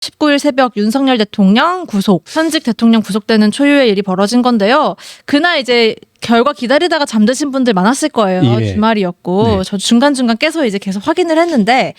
19일 새벽 윤석열 대통령 구속, 현직 대통령 구속되는 초유의 일이 벌어진 건데요. 그날 이제 결과 기다리다가 잠드신 분들 많았을 거예요. 예. 주말이었고 네. 저 중간 중간 깨서 이제 계속 확인을 했는데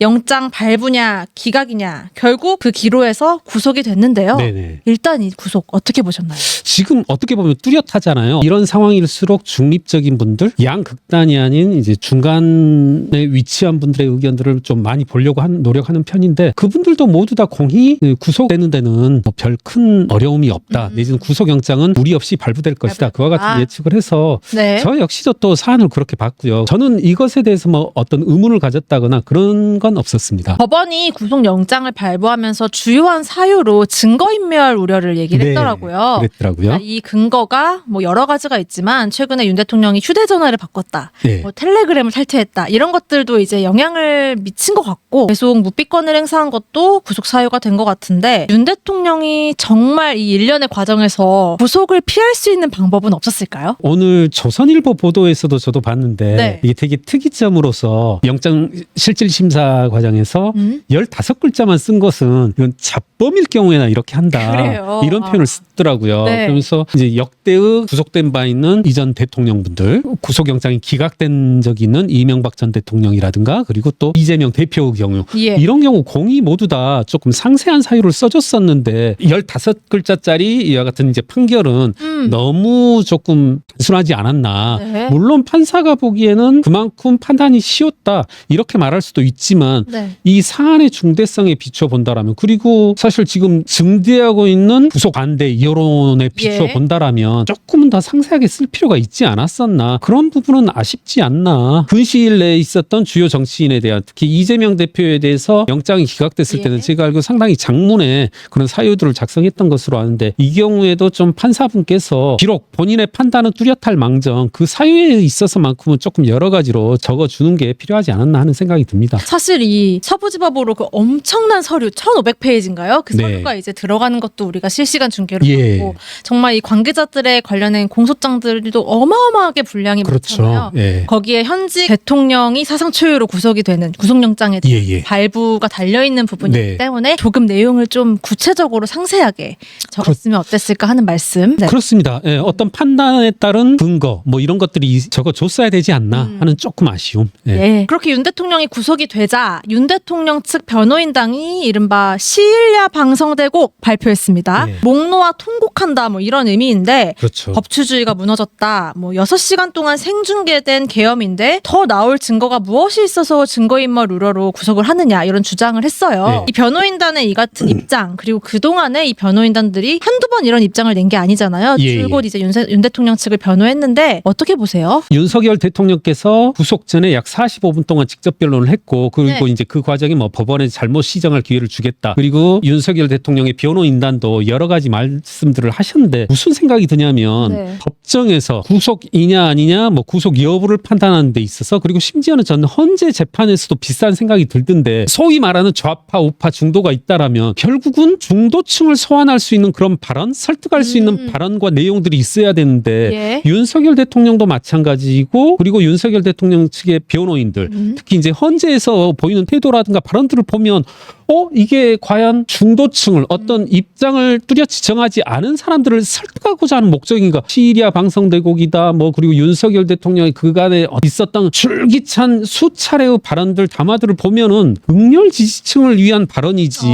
영장 발부냐 기각이냐 결국 그 기로에서 구속이 됐는데요. 네네. 일단 이 구속 어떻게 보셨나요? 지금 어떻게 보면 뚜렷하잖아요. 이런 상황일수록 중립적인 분들, 양극단이 아닌 이제 중간에 위치한 분들의 의견들을 좀 많이 보려고 한 노력하는 편인데 그분들도 모두 다 공히 구속되는 데는 뭐 별큰 어려움이 없다. 음. 내지는 구속영장은 무리 없이 발부될 것이다. 그와 같은 아. 예측을 해서 네. 저 역시도 또 사안을 그렇게 봤고요. 저는 이것에 대해서 뭐 어떤 의문을 가졌다거나 그런 건 없었습니다. 법원이 구속 영장을 발부하면서 주요한 사유로 증거인멸 우려를 얘기를 네, 했더라고요. 그랬더라고요. 그러니까 이 근거가 뭐 여러 가지가 있지만 최근에 윤 대통령이 휴대전화를 바꿨다, 네. 뭐 텔레그램을 탈퇴했다 이런 것들도 이제 영향을 미친 것 같고 계속 묵비권을 행사한 것도 구속 사유가 된 것 같은데 윤 대통령이 정말 이 일련의 과정에서 구속을 피할 수 있는 방법은 없었을까 요? 오늘 조선일보 보도에서도 저도 봤는데 네. 이게 되게 특이점으로서 영장 실질 심사 과정에서 음? 15글자만 쓴 것은 이건 자범일 경우에나 이렇게 한다. 그래요. 이런 표현을 아. 쓰더라고요. 네. 그러면서 이제 역대의 구속된 바 있는 이전 대통령분들 구속영장이 기각된 적이 있는 이명박 전 대통령이라든가 그리고 또 이재명 대표의 경우 예. 이런 경우 공이 모두 다 조금 상세한 사유를 써줬었는데 15글자짜리 이와 같은 이제 판결은 음. 너무 조금 단순하지 않았나. 네. 물론 판사가 보기에는 그만큼 판단이 쉬웠다. 이렇게 말할 수도 있지만 네. 이 사안의 중대성에 비춰 본다라면 그리고 사실 지금 증대하고 있는 구속 반대 여론에 비춰 예. 본다라면 조금은 더 상세하게 쓸 필요가 있지 않았었나 그런 부분은 아쉽지 않나 근시일 내에 있었던 주요 정치인에 대한 특히 이재명 대표에 대해서 영장이 기각됐을 예. 때는 제가 알고 상당히 장문의 그런 사유들을 작성했던 것으로 아는데 이 경우에도 좀 판사분께서 비록 본인의 판단 은 뚜렷할 망정 그 사유에 있어서만큼은 조금 여러 가지로 적어주는 게 필요하지 않았나 하는 생각이 듭니다. 사실 이 서부지법으로 그 엄청난 서류 1,500페이지인가요? 그 네. 서류가 이제 들어가는 것도 우리가 실시간 중계로 예. 봤고 정말 이 관계자들의 관련된 공소장들도 어마어마하게 분량이 그렇죠. 많잖아요. 예. 거기에 현직 대통령이 사상 초유로 구속이 되는 구속영장에 대한 예, 예. 발부가 달려 있는 부분이기 네. 때문에 조금 내용을 좀 구체적으로 상세하게 적었으면 어땠을까 하는 말씀. 네. 그렇습니다. 예, 어떤 판단 에 따른 근거 뭐 이런 것들이 적어줬어야 되지 않나 음. 하는 조금 아쉬움. 예. 예. 그렇게 윤 대통령이 구속이 되자 윤 대통령 측 변호인당이 이른바 시일야 방성대 곡 발표했습니다. 예. 목 놓아 통곡한다 뭐 이런 의미인데 그렇죠. 법치주의가 무너졌다. 뭐 6시간 동안 생중계된 계엄인데 더 나올 증거가 무엇이 있어서 증거인멸 우려로 구속을 하느냐 이런 주장을 했어요. 네. 이 변호인단의 이 같은 입장 그리고 그동안에 이 변호인단들이 한두 번 이런 입장을 낸 게 아니잖아요. 예, 줄곧 이제 윤, 세- 윤 대통령 측을 변호했는데 어떻게 보세요? 윤석열 대통령께서 구속 전에 약 45분 동안 직접 변론을 했고 그리고 네. 이제 그 과정에 뭐 법원에 잘못 시정할 기회를 주겠다. 그리고 윤석열 대통령의 변호인단도 여러 가지 말씀들을 하셨는데 무슨 생각이 드냐면 네. 법정에서 구속이냐 아니냐 뭐 구속 여부를 판단하는 데 있어서 그리고 심지어는 저는 헌재 재판에서도 비슷한 생각이 들던데 소위 말하는 좌파 우파 중도가 있다라면 결국은 중도층을 소환할 수 있는 그런 발언 설득할 수 있는 음. 발언과 내용들이 있어야 되는데 예. 윤석열 대통령도 마찬가지고 그리고 윤석열 대통령 측의 변호인들 음. 특히 이제 헌재에서 보이는 태도라든가 발언들을 보면 어 이게 과연 중도층을 어떤 입장을 뚜렷이 정하지 않은 사람들을 설득하고자 하는 목적인가 시리아 방송대국이다 뭐 그리고 윤석열 대통령이 그간에 있었던 줄기찬 수차례의 발언들 담화들을 보면은 극렬 지지층을 위한 발언이지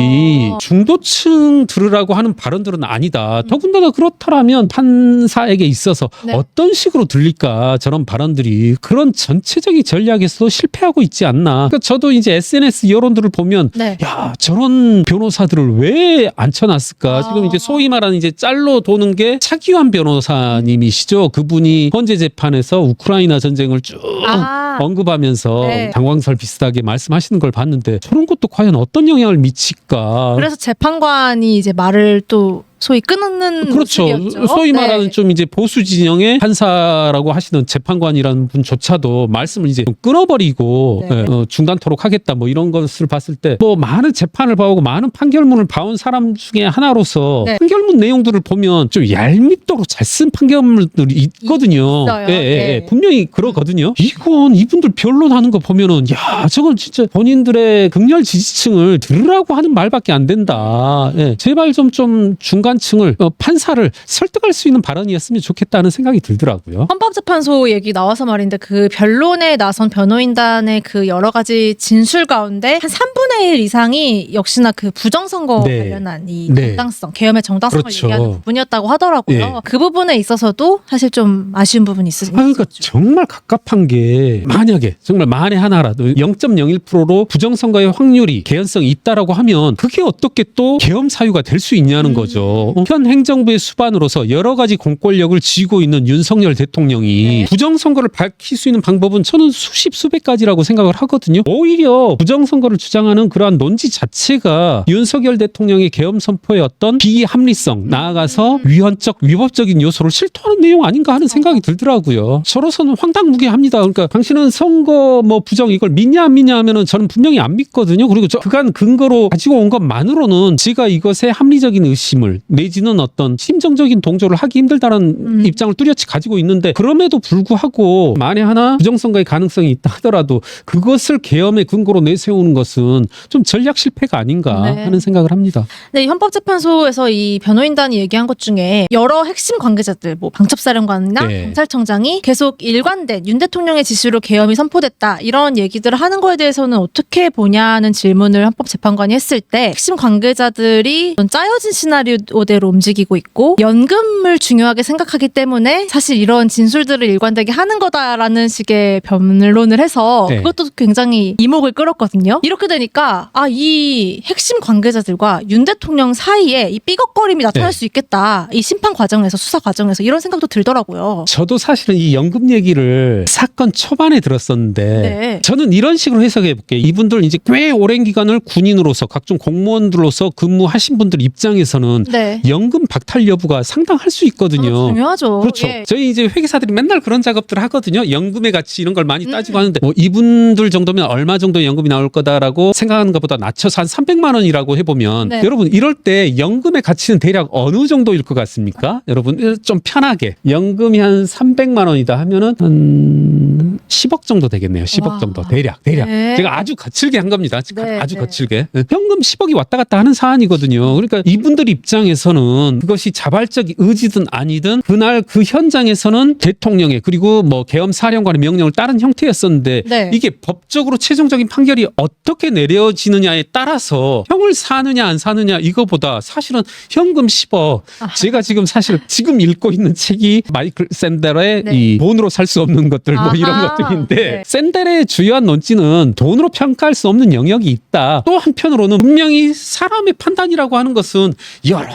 어. 중도층 들으라고 하는 발언들은 아니다 더군다나 그렇다라면 판사에게 있어 서 네. 어떤 식으로 들릴까 저런 발언들이 그런 전체적인 전략에서도 실패하고 있지 않나 그러니까 저도 이제 SNS 여론들을 보면 네. 야 저런 변호사들을 왜 앉혀놨을까 아. 지금 이제 소위 말하는 이제 짤로 도는 게 차기환 변호사님이시죠 그분이 헌재 재판에서 우크라이나 전쟁을 쭉 아. 언급하면서 네. 당황설 비슷하게 말씀하시는 걸 봤는데 저런 것도 과연 어떤 영향을 미칠까 그래서 재판관이 이제 말을 또 소위 끊는 그렇죠. 모습이었죠. 소위 네. 말하는 좀 이제 보수 진영의 판사라고 하시는 재판관이라는 분조차도 말씀을 이제 좀 끊어버리고 네. 예, 어, 중단토록 하겠다 뭐 이런 것을 봤을 때 뭐 많은 재판을 봐오고 많은 판결문을 봐온 사람 중에 하나로서 네. 판결문 내용들을 보면 좀 얄밉도록 잘 쓴 판결문들이 있거든요. 있어요. 예, 예, 예. 네. 분명히 그러거든요. 이건 이분들 변론하는 거 보면은 야 저건 진짜 본인들의 극렬 지지층을 들으라고 하는 말밖에 안 된다. 예. 제발 좀 좀 중간 층을 어, 판사를 설득할 수 있는 발언이었으면 좋겠다는 생각이 들더라고요. 헌법재판소 얘기 나와서 말인데 그 변론에 나선 변호인단의 그 여러 가지 진술 가운데 한 3분의 1 이상이 역시나 그 부정선거 네. 관련한 이 네. 정당성, 계엄의 정당성을 그렇죠. 얘기하는 부분이었다고 하더라고요. 예. 그 부분에 있어서도 사실 좀 아쉬운 부분이 있으- 아, 그러니까 있었죠. 정말 갑갑한 게 만약에 정말 만에 하나라도 0.01%로 부정선거의 확률이 개연성이 있다라고 하면 그게 어떻게 또 계엄 사유가 될 수 있냐는 음. 거죠. 어, 현 행정부의 수반으로서 여러 가지 공권력을 쥐고 있는 윤석열 대통령이 네. 부정선거를 밝힐 수 있는 방법은 저는 수십 수백 가지라고 생각을 하거든요. 오히려 부정선거를 주장하는 그러한 논지 자체가 윤석열 대통령의 계엄 선포의 어떤 비합리성 나아가서 위헌적 위법적인 요소를 실토하는 내용 아닌가 하는 생각이 들더라고요. 저로서는 황당무계합니다. 그러니까 당신은 선거 뭐 부정 이걸 믿냐 안 믿냐 하면은 저는 분명히 안 믿거든요. 그리고 저 그간 근거로 가지고 온 것만으로는 제가 이것에 합리적인 의심을 내지는 어떤 심정적인 동조를 하기 힘들다는 음. 입장을 뚜렷이 가지고 있는데 그럼에도 불구하고 만에 하나 부정선거의 가능성이 있다 하더라도 그것을 계엄의 근거로 내세우는 것은 좀 전략 실패가 아닌가 네. 하는 생각을 합니다. 네, 이 헌법재판소에서 이 변호인단이 얘기한 것 중에 여러 핵심 관계자들, 뭐 방첩사령관이나 네. 경찰청장이 계속 일관된 윤 대통령의 지시로 계엄이 선포됐다 이런 얘기들을 하는 거에 대해서는 어떻게 보냐는 질문을 헌법재판관이 했을 때 핵심 관계자들이 좀 짜여진 시나리오 대로 움직이고 있고 연금을 중요하게 생각하기 때문에 사실 이런 진술들을 일관되게 하는 거다라는 식의 변론을 해서 네. 그것도 굉장히 이목을 끌었거든요. 이렇게 되니까 아 이 핵심 관계자들과 윤 대통령 사이에 이 삐걱거림이 나타날 네. 수 있겠다. 이 심판 과정에서 수사 과정에서 이런 생각도 들더라고요. 저도 사실은 이 연금 얘기를 사건 초반에 들었었는데 네. 저는 이런 식으로 해석해 볼게요. 이분들 이제 꽤 오랜 기간을 군인으로서 각종 공무원들로서 근무하신 분들 입장에서는 네. 연금 박탈 여부가 상당할 수 아, 있거든요. 중요하죠. 그렇죠. 예. 저희 이제 회계사들이 맨날 그런 작업들을 하거든요. 연금의 가치 이런 걸 많이 음. 따지고 하는데 뭐 이분들 정도면 얼마 정도 연금이 나올 거다라고 생각하는 것보다 낮춰서 한 300만 원이라고 해보면 네. 여러분 이럴 때 연금의 가치는 대략 어느 정도일 것 같습니까? 여러분 좀 편하게 연금이 한 300만 원이다 하면은 한 10억 정도 되겠네요. 10억 와. 정도 대략 대략. 네. 제가 아주 거칠게 한 겁니다. 네, 아주 네. 거칠게. 현금 10억이 왔다 갔다 하는 사안이거든요. 그러니까 이분들 입장에 서는 그것이 자발적 의지든 아니든 그날 그 현장에서는 대통령의 그리고 뭐 계엄 사령관의 명령을 따른 형태였었는데 네. 이게 법적으로 최종적인 판결이 어떻게 내려지느냐에 따라서 형을 사느냐 안 사느냐 이거보다 사실은 현금 10억 아하. 제가 지금 사실 지금 읽고 있는 책이 마이클 샌델의 네. 이 돈으로 살 수 없는 것들 뭐 이런 아하. 것들인데 네. 샌델의 주요한 논지는 돈으로 평가할 수 없는 영역이 있다. 또 한편으로는 분명히 사람의 판단이라고 하는 것은 여러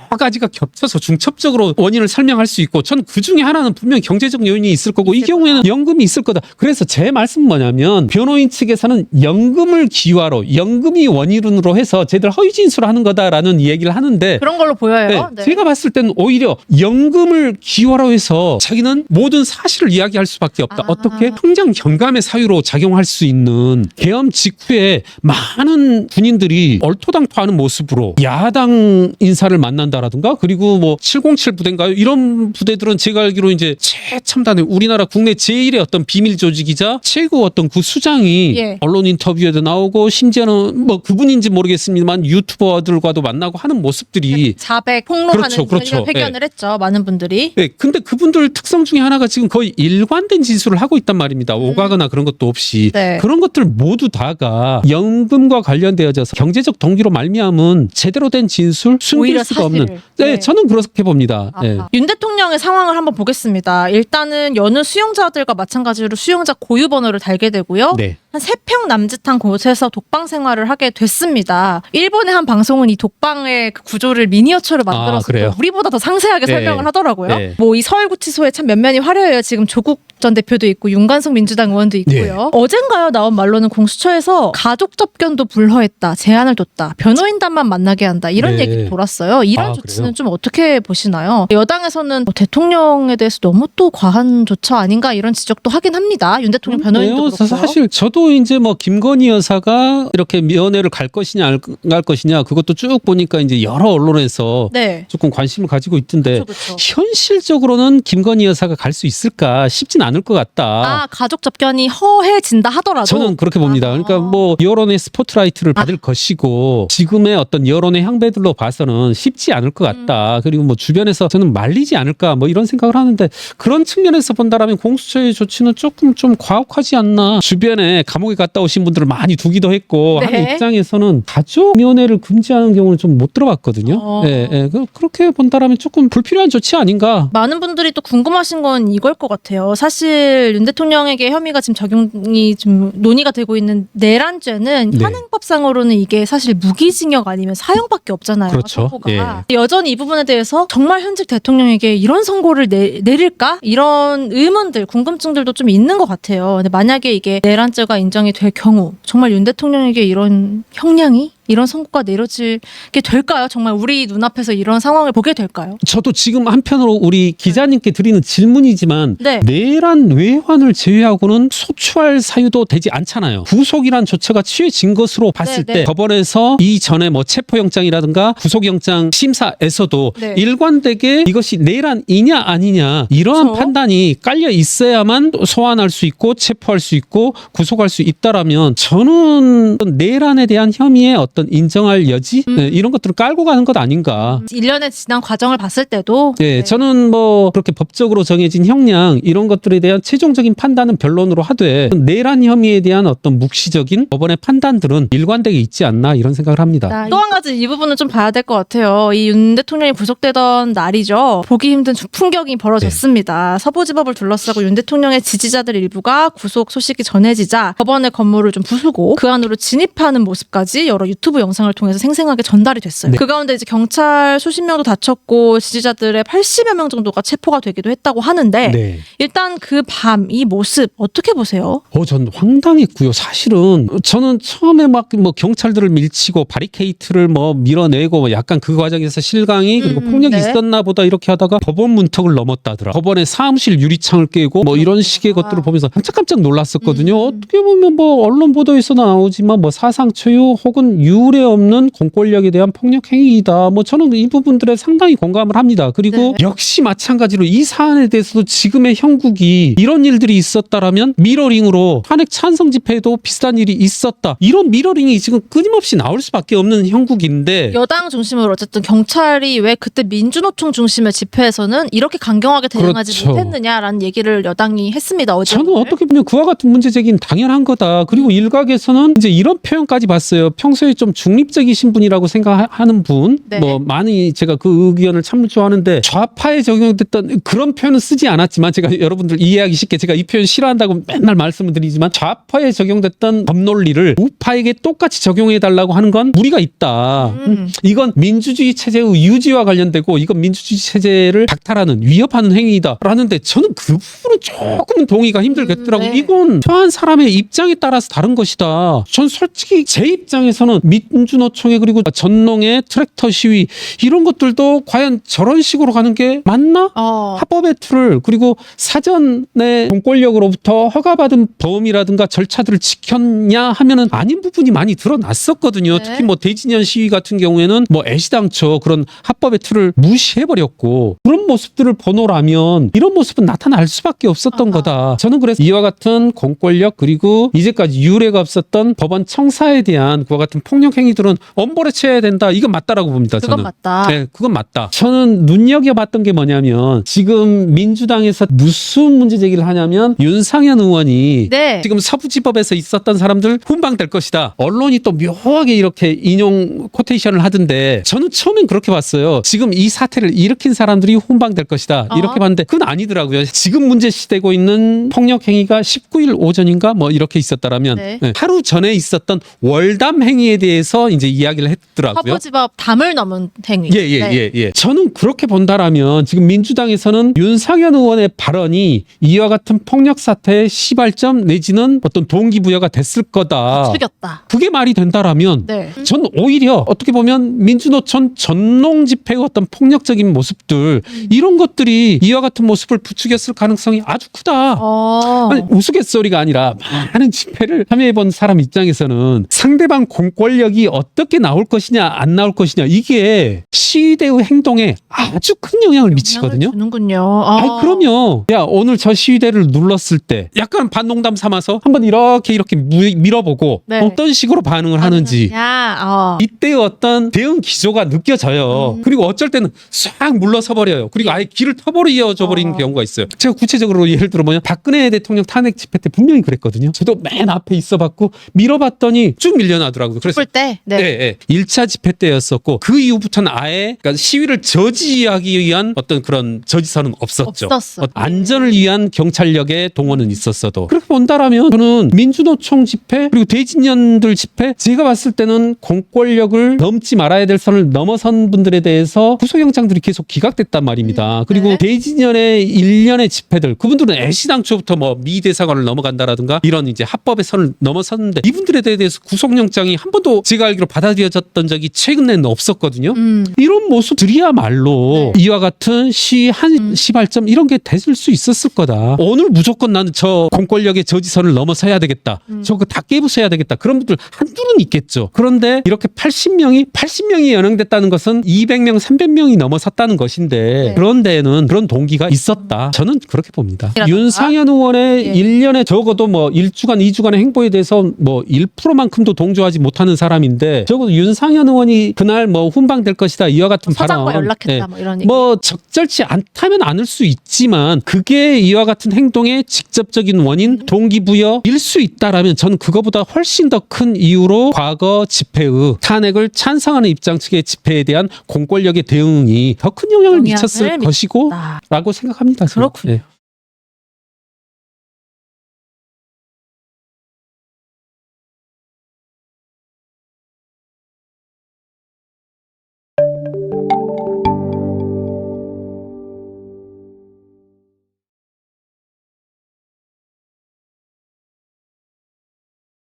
가지가 겹쳐서 중첩적으로 원인을 설명할 수 있고 전 그 중에 하나는 분명히 경제적 요인이 있을 거고 이 경우에는 연금이 있을 거다. 그래서 제 말씀은 뭐냐면 변호인 측에서는 연금을 기화로 연금이 원인으로 해서 쟤들 허위 진술하는 거다라는 이야기를 하는데 그런 걸로 보여요. 네, 제가 봤을 때는 오히려 연금을 기화로 해서 자기는 모든 사실을 이야기할 수밖에 없다. 아. 어떻게 통장 경감의 사유로 작용할 수 있는 계엄 직후에 많은 군인들이 얼토당토하는 모습으로 야당 인사를 만난다 라든가 그리고 뭐 707 부대인가요? 이런 부대들은 제가 알기로 이제 최첨단의 우리나라 국내 제일의 어떤 비밀 조직이자 최고 어떤 그 수장이 예. 언론 인터뷰에도 나오고 심지어는 뭐 그분인지 모르겠습니다만 유튜버들과도 만나고 하는 모습들이 자백 폭로하는 그렇죠, 그렇죠. 회견을 했죠. 많은 분들이. 네, 근데 그분들 특성 중에 하나가 지금 거의 일관된 진술을 하고 있단 말입니다. 오가거나 그런 것도 없이. 음. 네. 그런 것들 모두 다가 연금과 관련되어져서 경제적 동기로 말미암은 제대로 된 진술 숨길 수가. 없는. 네, 네. 저는 그렇게 봅니다. 네. 윤 대통령의 상황을 한번 보겠습니다. 일단은 여느 수용자들과 마찬가지로 수용자 고유 번호를 달게 되고요. 네. 한 세 평 남짓한 곳에서 독방 생활을 하게 됐습니다. 일본의 한 방송은 이 독방의 그 구조를 미니어처로 만들어서 아, 그래요? 또 우리보다 더 상세하게 네. 설명을 하더라고요. 네. 뭐 이 서울구치소에 참 면면이 화려해요. 지금 조국 전 대표도 있고 윤관석 민주당 의원도 있고요. 네. 어젠가요 나온 말로는 공수처에서 가족 접견도 불허했다, 제한을 뒀다, 변호인단만 만나게 한다 이런 네. 얘기 돌았어요. 이런 아, 조치는 그래요? 좀 어떻게 보시나요? 여당에서는 뭐 대통령에 대해서 너무 또 과한 조처 아닌가 이런 지적도 하긴 합니다. 윤 대통령 변호인도 그래요. 그렇고요. 사실 저도 이제 뭐 김건희 여사가 이렇게 면회를 갈 것이냐 안 갈 것이냐 그것도 쭉 보니까 이제 여러 언론에서 네. 조금 관심을 가지고 있던데 그렇죠. 현실적으로는 김건희 여사가 갈 수 있을까 쉽진 않을 것 같다. 아 가족 접견이 허해진다 하더라도 저는 그렇게 봅니다. 아. 그러니까 뭐 여론의 스포트라이트를 받을 것이고 지금의 어떤 여론의 향배들로 봐서는 쉽지 않을 것 같다. 음. 그리고 뭐 주변에서 저는 말리지 않을까 뭐 이런 생각을 하는데 그런 측면에서 본다라면 공수처의 조치는 조금 좀 과혹하지 않나. 주변에 감옥에 갔다 오신 분들을 많이 두기도 했고 네. 한 입장에서는 가족 면회를 금지하는 경우는 좀 못 들어봤거든요. 어. 예, 예. 그- 그렇게 본다라면 조금 불필요한 조치 아닌가. 많은 분들이 또 궁금하신 건 이걸 것 같아요. 사실 윤 대통령에게 혐의가 지금 적용이 좀 논의가 되고 있는 내란죄는 네. 현행법상으로는 이게 사실 무기징역 아니면 사형밖에 없잖아요. 그렇죠. 선고가. 여전히 이 부분에 대해서 정말 현직 대통령에게 이런 선고를 내, 내릴까? 이런 의문들, 궁금증들도 좀 있는 것 같아요. 근데 만약에 이게 내란죄가 인정이 될 경우 정말 윤 대통령에게 이런 형량이 이런 선고가 내려지게 될까요? 정말 우리 눈앞에서 이런 상황을 보게 될까요? 저도 지금 한편으로 우리 기자님께 드리는 질문이지만 네. 내란 외환을 제외하고는 소추할 사유도 되지 않잖아요. 구속이란 조처가 취해진 것으로 봤을 네, 때 네. 법원에서 이전에 뭐 체포영장이라든가 구속영장 심사에서도 네. 일관되게 이것이 내란이냐 아니냐 이러한 그렇죠. 판단이 깔려 있어야만 소환할 수 있고 체포할 수 있고 구속할 수 있다라면 저는 내란에 대한 혐의의 어떤 인정할 여지 음. 네, 이런 것들을 깔고 가는 것 아닌가. 1년의 지난 과정을 봤을 때도 네, 저는 뭐 그렇게 법적으로 정해진 형량 이런 것들에 대한 최종적인 판단은 변론으로 하되 내란 혐의에 대한 어떤 묵시적인 법원의 판단들은 일관되게 있지 않나 이런 생각을 합니다. 또 한 가지 이 부분은 좀 봐야 될 것 같아요. 이 윤 대통령이 구속되던 날이죠. 보기 힘든 풍경이 벌어졌습니다. 서부지법을 둘러싸고 윤 대통령의 지지자들 일부가 구속 소식이 전해지자 법원의 건물을 좀 부수고 그 안으로 진입하는 모습까지 여러 유튜브 영상을 통해서 생생하게 전달이 됐어요. 네. 그 가운데 이제 경찰 수십 명도 다쳤고 지지자들의 80여 명 정도가 체포가 되기도 했다고 하는데 네. 일단 그 밤 이 모습 어떻게 보세요? 어, 전 황당했고요. 사실은 저는 처음에 막 뭐 경찰들을 밀치고 바리케이트를 뭐 밀어내고 뭐 약간 그 과정에서 실강이 그리고 음, 폭력이 네. 있었나 보다 이렇게 하다가 법원 문턱을 넘었다더라. 법원의 사무실 유리창을 깨고 뭐 이런 식의 그렇구나. 것들을 보면서 깜짝깜짝 놀랐었거든요. 음. 어떻게 보면 뭐 언론 보도에서 나오지만 뭐 사상 초유 혹은 유례 없는 공권력에 대한 폭력 행위이다. 뭐 저는 이 부분들에 상당히 공감을 합니다. 그리고 네. 역시 마찬가지로 이 사안에 대해서도 지금의 형국이 이런 일들이 있었다라면 미러링으로 탄핵 찬성 집회에도 비슷한 일이 있었다. 이런 미러링이 지금 끊임없이 나올 수밖에 없는 형국인데 여당 중심으로 어쨌든 경찰이 왜 그때 민주노총 중심의 집회에서는 이렇게 강경하게 대응하지 그렇죠. 못했느냐라는 얘기를 여당이 했습니다. 어제 저는 오늘. 어떻게 보면 그와 같은 문제 제기는 당연한 거다. 그리고 일각에서는 이제 이런 표현까지 봤어요. 평소에 좀 중립적이신 분이라고 생각하는 분, 네. 뭐 많이 제가 그 의견을 참 좋아하는데 좌파에 적용됐던 그런 표현은 쓰지 않았지만 제가 여러분들 이해하기 쉽게 제가 이 표현 싫어한다고 맨날 말씀을 드리지만 좌파에 적용됐던 법 논리를 우파에게 똑같이 적용해 달라고 하는 건 무리가 있다. 음. 이건 민주주의 체제의 유지와 관련되고 이건 민주주의 체제를 박탈하는 위협하는 행위이다라는데 저는 그 부분은 조금은 동의가 힘들겠더라고. 음, 네. 이건 표한 사람의 입장에 따라서 다른 것이다. 전 솔직히 제 입장에서는 민주노총의 그리고 전농의 트랙터 시위 이런 것들도 과연 저런 식으로 가는 게 맞나? 어. 합법의 틀을 그리고 사전에 공권력으로부터 허가받은 범위라든가 절차들을 지켰냐 하면은 아닌 부분이 많이 드러났었거든요. 네. 특히 뭐 대진현 시위 같은 경우에는 뭐 애시당초 그런 합법의 틀을 무시해버렸고 그런 모습들을 보노라면 이런 모습은 나타날 수밖에 없었던 아하. 거다. 저는 그래서 이와 같은 공권력 그리고 이제까지 유례가 없었던 법원 청사에 대한 그와 같은 폭력 폭력 행위들은 엄벌에 처해야 된다. 이건 맞다라고 봅니다. 그건 저는. 맞다. 네, 그건 맞다. 저는 눈여겨봤던 게 뭐냐면 지금 민주당에서 무슨 문제 제기를 하냐면 윤상현 의원이 네. 지금 서부지법에서 있었던 사람들 훈방될 것이다. 언론이 또 묘하게 이렇게 인용 코테이션을 하던데 저는 처음엔 그렇게 봤어요. 지금 이 사태를 일으킨 사람들이 훈방될 것이다. 이렇게 어. 봤는데 그건 아니더라고요. 지금 문제시되고 있는 폭력 행위가 19일 오전인가 뭐 이렇게 있었다라면 네. 네, 하루 전에 있었던 월담 행위에 대해 서 이제 이야기를 했더라고요. 서부지법 담을 넘은 행위. 예, 예, 네. 예, 예. 저는 그렇게 본다라면 지금 민주당에서는 윤상현 의원의 발언이 이와 같은 폭력 사태의 시발점 내지는 어떤 동기부여가 됐을 거다. 죽였다. 그게 말이 된다라면 네. 전 오히려 어떻게 보면 민주노총 전농 집회의 어떤 폭력적인 모습들 이런 것들이 이와 같은 모습을 부추겼을 가능성이 아주 크다. 어. 아니, 우스갯소리가 아니라 많은 집회를 참여해본 사람 입장에서는 상대방 공권력 이 어떻게 나올 것이냐 안 나올 것이냐 이게 시위대의 행동에 아주 큰 영향을 미치거든요. 주는군요. 어. 아이 그럼요. 야 오늘 저 시위대를 눌렀을 때 약간 반농담 삼아서 한번 이렇게 이렇게 무- 밀어보고 네. 어떤 식으로 반응을 하는지 야, 어. 이때의 어떤 대응 기조가 느껴져요. 음. 그리고 어쩔 때는 싹 물러서 버려요. 그리고 아예 길을 터버려져 버리는 어. 경우가 있어요. 제가 구체적으로 예를 들어 뭐냐 박근혜 대통령 탄핵 집회 때 분명히 그랬거든요. 저도 맨 앞에 있어봤고 밀어봤더니 쭉 밀려나더라고요. 그래서 쁠 때. 네. 네. 네, 1차 집회 때였었고 그 이후부터는 아예 그러니까 시위를 저지하기 위한 어떤 그런 저지선은 없었죠. 없었어. 어, 안전을 위한 경찰력의 동원은 있었어도 그렇게 본다라면 저는 민주노총 집회 그리고 대진년들 집회 제가 봤을 때는 공권력을 넘지 말아야 될 선을 넘어선 분들에 대해서 구속영장들이 계속 기각됐단 말입니다. 음, 그리고 네. 대진년의 일련의 집회들 그분들은 애시당초부터 뭐 미대사관을 넘어간다라든가 이런 이제 합법의 선을 넘어섰는데 이분들에 대해서 구속영장이 한 번도 제가 알기로 받아들여졌던 적이 최근에는 없었거든요. 음. 이런 모습들이야말로 네. 이와 같은 시한 음. 시발점 이런 게 됐을 수 있었을 거다. 오늘 무조건 나는 저 공권력의 저지선을 넘어서야 되겠다. 음. 저거 다 깨부숴야 되겠다. 그런 분들 한둘은 있겠죠. 그런데 이렇게 80명이 80명이 연행됐다는 것은 200명, 300명이 넘어섰다는 것인데 네. 그런 데에는 그런 동기가 있었다. 저는 그렇게 봅니다. 윤상현 의원의 예. 일 1년에 적어도 뭐 1주간, 2주간의 행보에 대해서 뭐 1%만큼도 동조하지 못하는 사람 인데 적어도 윤상현 의원이 그날 뭐 훈방될 것이다. 이와 같은 서장과 발언. 연락했다 예. 뭐 이런 얘기. 뭐 적절치 않다면 않을 수 있지만 그게 이와 같은 행동의 직접적인 원인 동기부여일 수 있다라면 저는 그거보다 훨씬 더 큰 이유로 과거 집회의 탄핵을 찬성하는 입장 측의 집회에 대한 공권력의 대응이 더 큰 영향을 영향을 미쳤을 미쳤다. 것이고 라고 생각합니다. 저는. 그렇군요. 예.